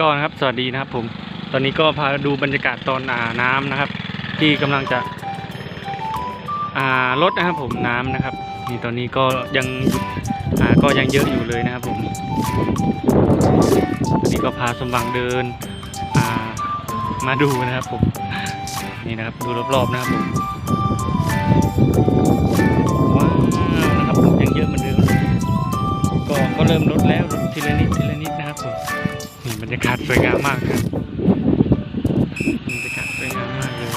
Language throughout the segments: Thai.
ก็นะครับสวัสดีนะครับผมตอนนี้ก็พาดูบรรยากาศตอนอาน้ำนะครับ ที่กำลังจะอ่าลดนะครับผมน้ำนะครับนี่ตอนนี้ก็ยังอ่าก็ยังเยอะอยู่เลยนะครับผมตอนนี้ก็พาสมบังเดินอ่ามาดูนะครับผมนี่นะครับดูรอบๆนะครับผมว้าวนะครับผมยังเยอะเหมือนเดิมเลยก็ก็เริ่มลดแล้วทีละนิดทีละ รรยากาศสวยงามมากครับบรรยากาศสวยงามมากเลย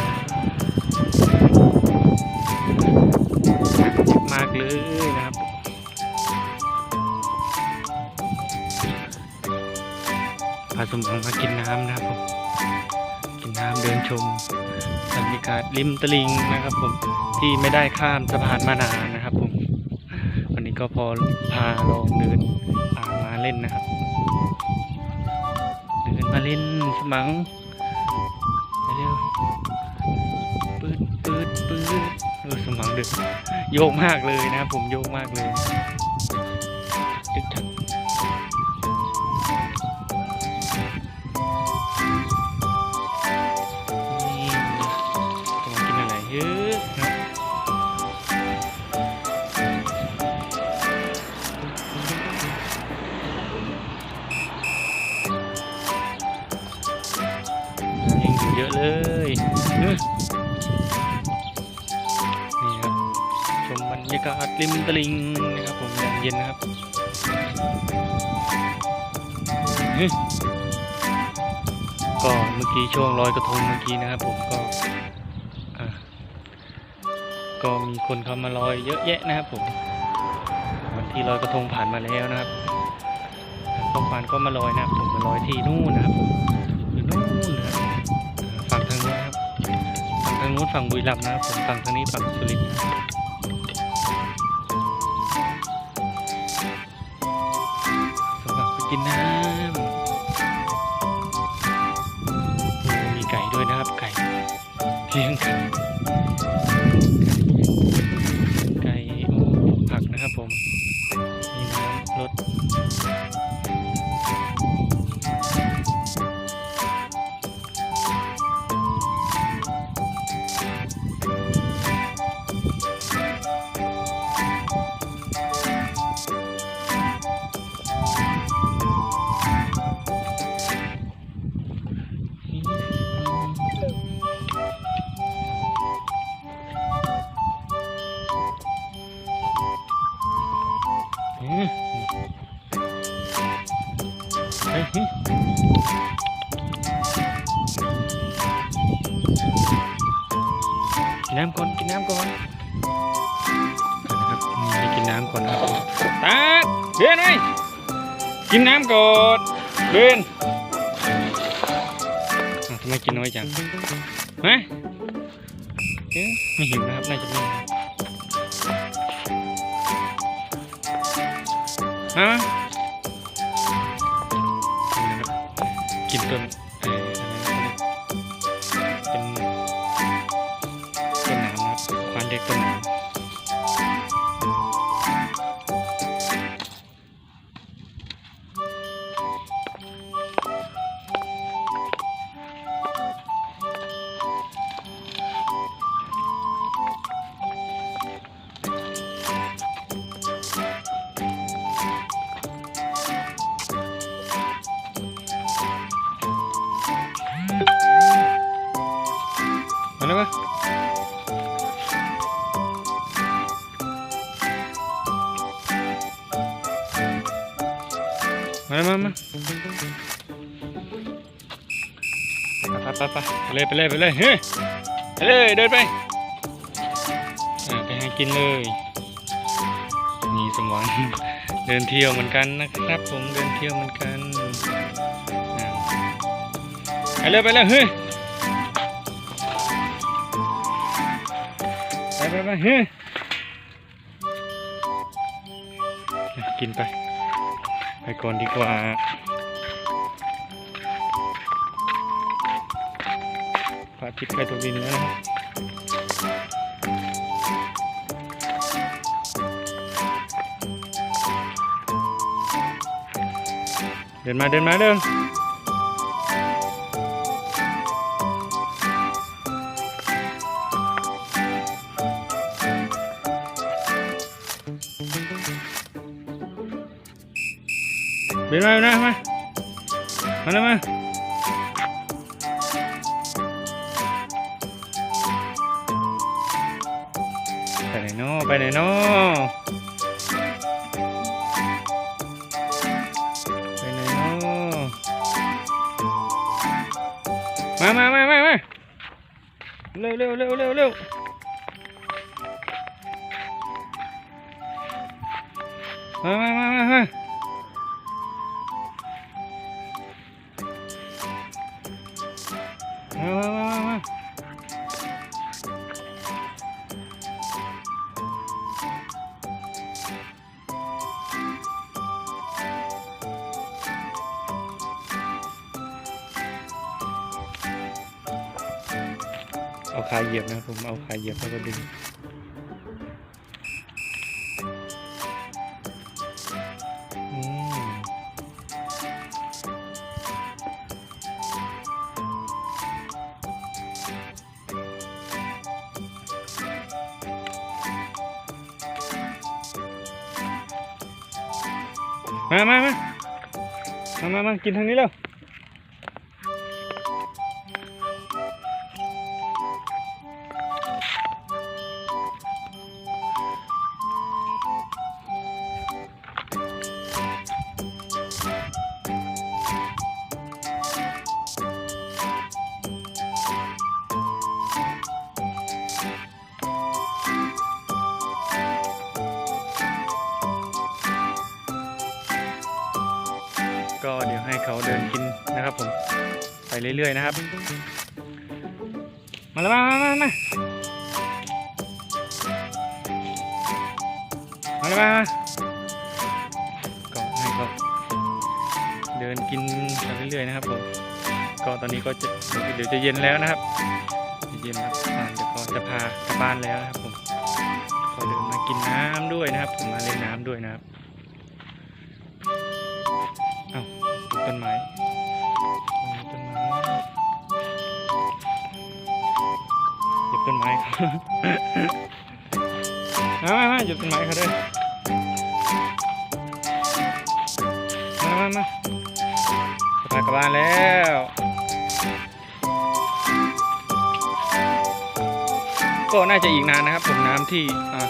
มากเลยนะครับพาสมบังมากินน้ำนะครับผมกินน้ำเดินชมบรรยากาศริมตลิ่งนะครับ ผมที่ไม่ได้ข้ามสะพานมานานนะครับผมวันนี้ก็พอพาลองเดินอามาเล่นนะครับ มาเล่นสมังไปเร็วปืดปืดปืดเออสมังดึกโยกมากเลยนะผมโยกมากเลย เลยนี่ครับชมบรรยากาศริมตลิ่งนะครับผมอย่างเย็นนะครับก็เมื่อกี้ช่วงลอยกระทงเมื่อกี้นะครับผมก็ก็มีคนเข้ามาลอยเยอะแยะนะครับผมวันที่ลอยกระทงผ่านมาแล้วนะครับต้องกฟานก็มาลอยนะครับผมมาลอยที่นู่นนะครับผม นู้นฝั่งบุรีรัมย์นะผมฝั่งทางนี้ฝั่งสุรินทร์สำหรับกินน้ำมีไก่ด้วยนะครับไก่เลี้ยงไก่ นะครับให้กินน้ำก่อนนะครับตาเบนไอ้กินน้ำก่อนเบนอ้าวทำไมกินน้อยจังฮะเอ๊ะไม่หิวนะครับน่าจะไม่ฮะกินต้น นะค มาแล้วปะมาไปไปไปไปเลยไปเลยไปเลยเฮ้ยไปเลยเดินไปไปหากินเลยนี่สมหวังเดินเที่ยวเหมือนกันนะครับผมเดินเที่ยวเหมือนกันไปเลยไปเลยเฮ้ยไปไปไปเฮ้ยกินไป ไปก่อนดีกว่าพระอาทิตย์ใกล้ตกดินแล้วนะเดินมาเดินมาเดิน บินมาเบนมามามาแล้วมาไปไหนเนาะไปไหนเนาะไปไหนเนาะมามามามามาเร็วเร็วเร็วเร็วเร็วมามามามา เอาขาเหยียบนะครับผมเอาขาเหยียบแล้วก็ดึงมมามามามามามากินทางนี้แล้ว เขาเดินกินนะครับผมไปเรื่อยๆนะครับ มาแล้วมามามามามาแล้วมาก็ให้เขาเดินกินไปเรื่อยๆนะครับผมก็ตอนนี้ก็จะเดี๋ยวจะเย็นแล้วนะครับเย็นแล้วอ่าเดี๋ยวก็จะพากลับบ้านแล้วนะครับผมก็เดินมากินน้ำด้วยนะครับผมมาเล่นน้ำด้วยนะครับ ต้นไม้ต้นไม้หยียบต้นไม้มามามาหยียบต้นไม้เขาด้วยมามามาจะพากลับบ้านแล้วก็น่าจะอีกนานนะครับผมน้ำที่อ่า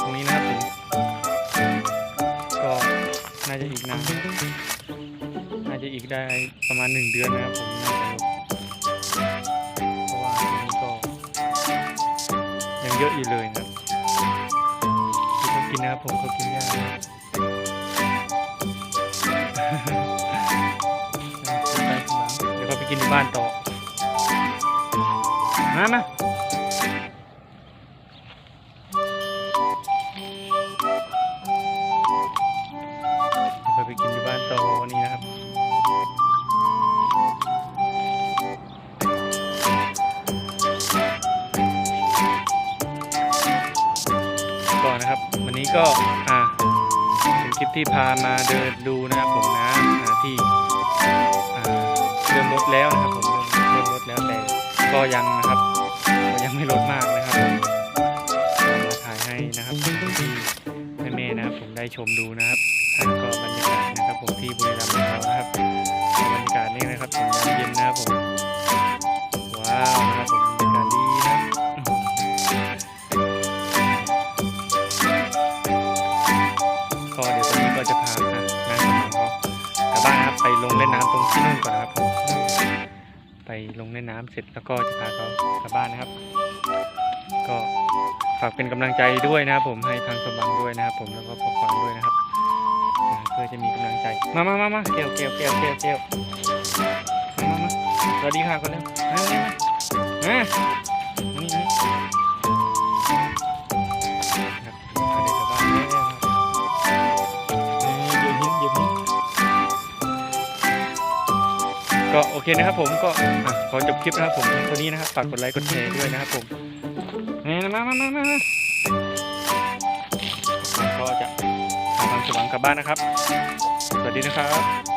ตรงนี้นะครับผมก็น่าจะอีกนาน อีกได้ประมาณหนึ่งเดือนนะครับผมน่าจะลดเพราะว่าตรงนี้ก็ยังเยอะอยู่เลยนะครับที่เขากินนะครับผมเขากินยากเดี๋ยวเขาไปกินที่บ้านต่อมามา ที่พามาเดินดูนะครับผมนะอ่าที่เริ่มลดแล้วนะครับผมเริ่มเริ่มลดแล้วแต่ก็ยังนะครับก็ยังไม่ลดมากนะครับผมมาถ่ายให้นะครับที่แม่ๆนะครับผมได้ชมดูนะครับอ่าก็บรรยากาศนะครับผมที่บุรีรัมย์ของเรานะครับบรรยากาศนี่นะครับผมยามเย็นนะครับผม ที่นู่นก่อนนะครับผมไปลงในน้ำเสร็จแล้วก็จะพาเขากลับบ้านนะครับ ก็ฝากเป็นกำลังใจด้วยนะครับ ผมให้ทางสมบังด้วยนะครับ ผมแล้วก็พอฟังด้วยนะครับเพื่อจะมีกำลังใจมามามามาเกลียวเกลียวเกลียวเกลียวเกลียวมามามาสวัสดีค่ะคนเร็วมามามา ก็โอเคนะครับผมก็ขอจบคลิปนะครับผมเพียงเท่านี้นะครับฝากกดไลค์กดแชร์ด้วยนะครับผมนี่นะมามามามาก็จะพาทางสว่างกลับบ้านนะครับ สวัสดีนะครับ